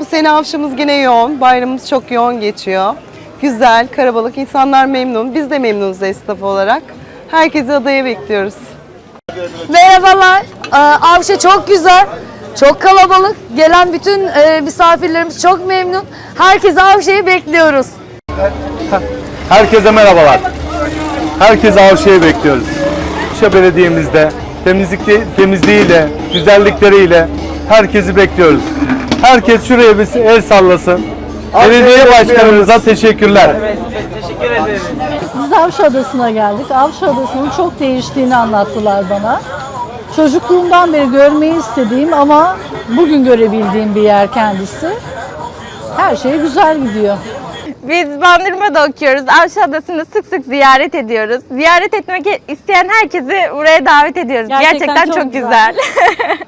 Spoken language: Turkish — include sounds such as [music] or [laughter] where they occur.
Bu sene avşımız yine yoğun. Bayramımız çok yoğun geçiyor. Güzel, karabalık. insanlar memnun. Biz de memnunuz esnaf olarak. Herkesi adaya bekliyoruz. Merhabalar. Ee, Avşa çok güzel. Çok kalabalık. Gelen bütün e, misafirlerimiz çok memnun. Herkese Avşa'yı bekliyoruz. Herkese merhabalar. Herkese Avşa'yı bekliyoruz. Avşa Belediye'mizde temizlikli, temizliğiyle, güzellikleriyle herkesi bekliyoruz. Herkes şuraya bir el sallasın. Belediye başkanımıza teşekkürler. Biz Avşa Adası'na geldik. Avşa Adası'nın çok değiştiğini anlattılar bana. Çocukluğumdan beri görmeyi istediğim ama bugün görebildiğim bir yer kendisi. Her şey güzel gidiyor. Biz Bandırma'da okuyoruz. Avşa Adası'nı sık sık ziyaret ediyoruz. Ziyaret etmek isteyen herkesi buraya davet ediyoruz. Gerçekten Gerçekten, çok çok, güzel. güzel. [laughs]